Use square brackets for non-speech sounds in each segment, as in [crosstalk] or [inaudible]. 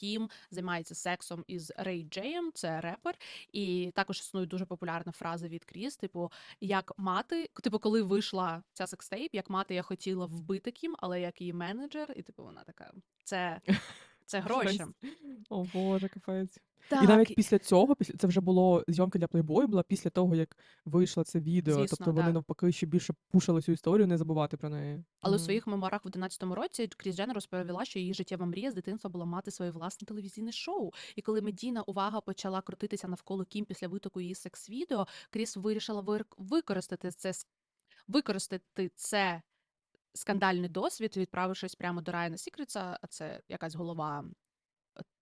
Кім займається сексом із Рей Джеєм, це репер, і також існує дуже популярна фраза від Кріс, типу, як мати, типу, коли вийшла ця секстейп, як мати я хотіла вбити Кім, але як її менеджер, і типу вона така, це, [laughs] це гроші. О Боже, капець. Так, І навіть після цього, після це вже було зйомки для Playboy, була після того, як вийшло це відео. Звісно, тобто вони навпаки ще більше пушили цю історію, не забувати про неї. Але в Мгм. своїх мемуарах в 11-му році Кріс Дженнер розповіла, що її життєва мрія з дитинства була мати своє власне телевізійне шоу. І коли медійна увага почала крутитися навколо Кім після витоку її секс-відео, Кріс вирішила вир- використати це використати це скандальний досвід, відправившись прямо до Райана Сікріца, а це якась голова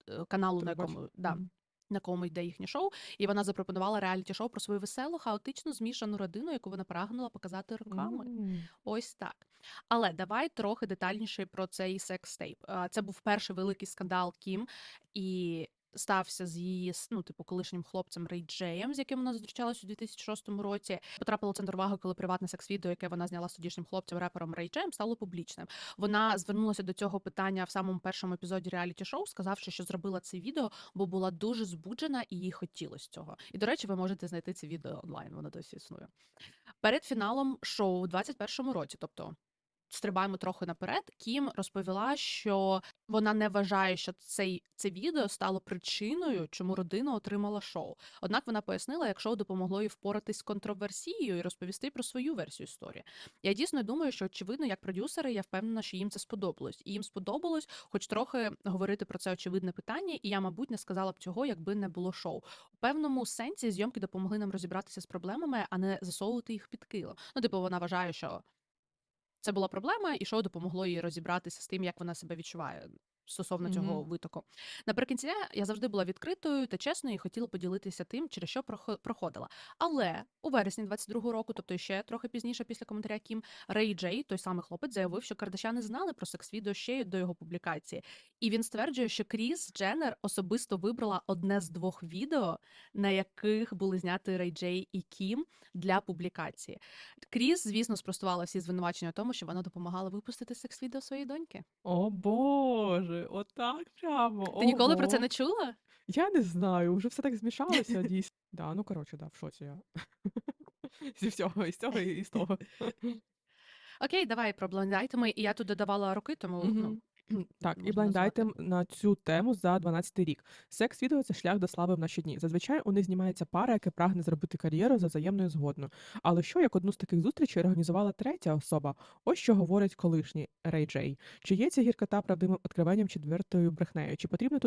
е, каналу, на якому да, на якому йде їхнє шоу, і вона запропонувала реаліті-шоу про свою веселу, хаотично змішану родину, яку вона прагнула показати роками. М. Ось так. Але давай трохи детальніше про цей секс-тейп. Це був перший великий скандал Кім, і стався з її ну, типу, колишнім хлопцем Рей Джеєм, з яким вона зустрічалась у 2006 році. Потрапило в центр уваги, коли приватне секс-відео, яке вона зняла з тодішнім хлопцем репером Рей Джеєм, стало публічним. Вона звернулася до цього питання в самому першому епізоді реаліті-шоу, сказавши, що зробила це відео, бо була дуже збуджена і їй хотілося цього. І, до речі, ви можете знайти це відео онлайн, воно досі існує. Перед фіналом шоу у 21-му році, тобто стрибаємо трохи наперед, Кім розповіла, що вона не вважає, що цей, це відео стало причиною, чому родина отримала шоу. Однак вона пояснила, як шоу допомогло їй впоратись з контроверсією і розповісти про свою версію історії. Я дійсно думаю, що очевидно, як продюсери, я впевнена, що їм це сподобалось. І їм сподобалось, хоч трохи говорити про це очевидне питання, і я, мабуть, не сказала б цього, якби не було шоу. У певному сенсі зйомки допомогли нам розібратися з проблемами, а не засовувати їх під кило. Ну, типу, вона вважає, що це була проблема, і шоу допомогло їй розібратися з тим, як вона себе відчуває стосовно цього Мгм. витоку. Наприкінці я завжди була відкритою та чесною і хотіла поділитися тим, через що прохо- проходила. Але у вересні 22-го року, тобто ще трохи пізніше, після коментаря Кім, Рей Джей, той самий хлопець, заявив, що Кардашяни знали про секс-відео ще й до його публікації. І він стверджує, що Кріс Дженнер особисто вибрала одне з двох відео, на яких були зняті Рей Джей і Кім для публікації. Кріс, звісно, спростувала всі звинувачення в тому, що вона допомагала випустити секс-відео своєї доньки. О Боже, отак прямо. Ти ніколи про це ого. не чула? Я не знаю, вже все так змішалося, дійсно. Да, ну коротше, да, в шоці я. [laughs] Зі всього, і з цього, і з того. [laughs] Окей, давай про блендайтеми. І я тут додавала роки, тому Мгм. Так, і можна блайндайтем назвати. на цю тему за 12 рік. Секс-відео це шлях до слави в наші дні. Зазвичай у них знімається пара, яка прагне зробити кар'єру за взаємною згодною. Але що як одну з таких зустрічей організувала третя особа? Ось що говорить колишній Рей Джей. Чи є ця гіркота правдивим відкриванням чи відвертою брехнею? Чи потрібно тут